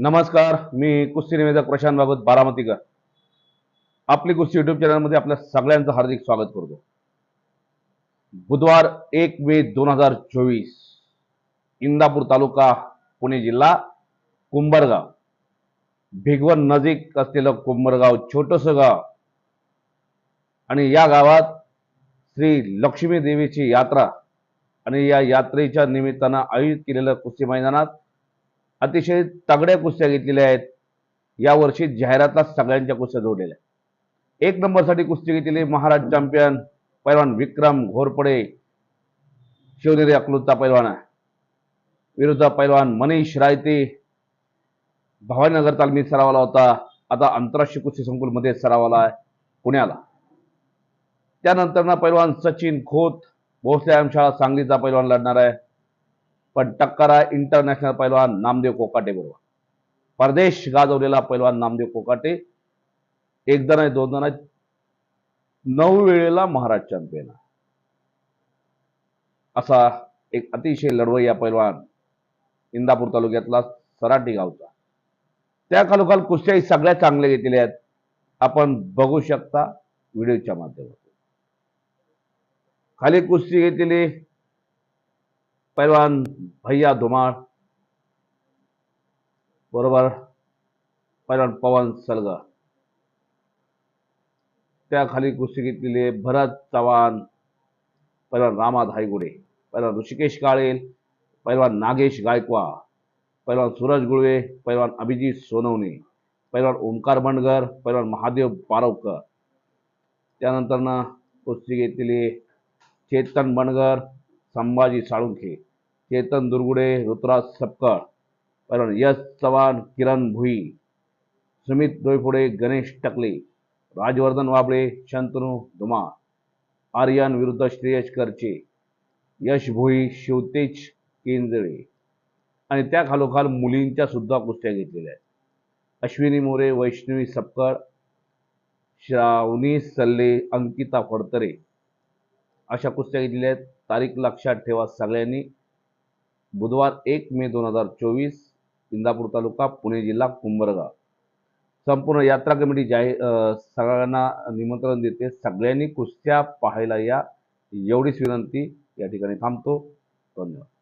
नमस्कार मी कुस्ती निवेदक प्रशांत भागवत बारामतीकर. आपली कुस्ती युट्यूब चॅनलमध्ये आपल्या सगळ्यांचं हार्दिक स्वागत करतो. बुधवार एक मे दोन हजार चोवीस इंदापूर तालुका पुणे जिल्हा कुंभरगाव. भिगवण नजीक असलेलं कुंभरगाव छोटंसं गाव. आणि या गावात श्री लक्ष्मी देवीची यात्रा. आणि या यात्रेच्या निमित्तानं आयोजित केलेल्या कुस्ती मैदानात अतिशय तगड्या कुस्त्या घेतलेल्या आहेत. यावर्षी जाहिरातला सगळ्यांच्या कुस्त्या जोडलेल्या आहेत. एक नंबरसाठी कुस्ती घेतलेली महाराज चॅम्पियन पैलवान विक्रम घोरपडे शिवनेरी अकलूजचा पैलवान आहे. विरुद्ध पैलवान मनीष रायते भवानीनगर तालमीत सरावाला होता. आता आंतरराष्ट्रीय कुस्ती संकुलमध्ये सरावाला आहे पुण्याला. त्यानंतर ना पैलवान सचिन खोत भोसले आमशाळा सांगलीचा पैलवान लढणार आहे. पण टक्करा इंटरनॅशनल पैलवान नामदेव कोकाटे बरोबर. परदेश गाजवलेला पैलवान नामदेव कोकाटे एकदा नाही दोनदा नाही नऊ वेळेला महाराज चॅम्पियन आहे. असा एक अतिशय लढवय्या पैलवान इंदापूर तालुक्यातला सराटी गावचा. त्या खालोखाल कुस्त्याही सगळ्या चांगल्या घेतलेल्या आहेत. आपण बघू शकता व्हिडिओच्या माध्यमातून. खाली कुस्ती घेतलेली पैलवान भैया धुमाळ बरोबर पैलवान पवन सलगा. त्याखाली कुस्ती घेतलेली आहे भरत चव्हाण पैलवान रामा धायगुडे पैलवान ऋषिकेश काळेल पैलवान नागेश गायकवा पैलवान सूरज गुळवे पैलवान अभिजित सोनवणे पैलवान ओंकार बंडगर पैलवान महादेव पारवकर. त्यानंतरनं कुस्ती घेतलेली चेतन बंडगर संभाजी साळुंखे. चेतन दुर्गुडे ऋतुराज सपकाळ पैलवान यश चव्हाण किरण भुई सुमित डोईफोडे गणेश टकले राजवर्धन वाबळे शंतनू धुमा आर्यन विरुद्ध श्रेयश करचे यश भोई शिवतेज केंजळे. आणि त्या खालोखाल मुलींच्या सुद्धा कुस्त्या घेतलेल्या आहेत. अश्विनी मोरे वैष्णवी सपकाळ श्रावणी सल्ले अंकिता फडतरे अशा कुस्त्या घेतलेल्या आहेत. तारीख लक्षात ठेवा सगळ्यांनी. बुधवार एक मे दोन हजार चोवीस इंदापूर तालुका पुणे जिल्हा कुंभरगाव. संपूर्ण यात्रा कमिटी जाहीर अं, सगळ्यांना निमंत्रण देते. सगळ्यांनी कुस्त्या पाहायला या एवढीच विनंती. या ठिकाणी थांबतो. धन्यवाद.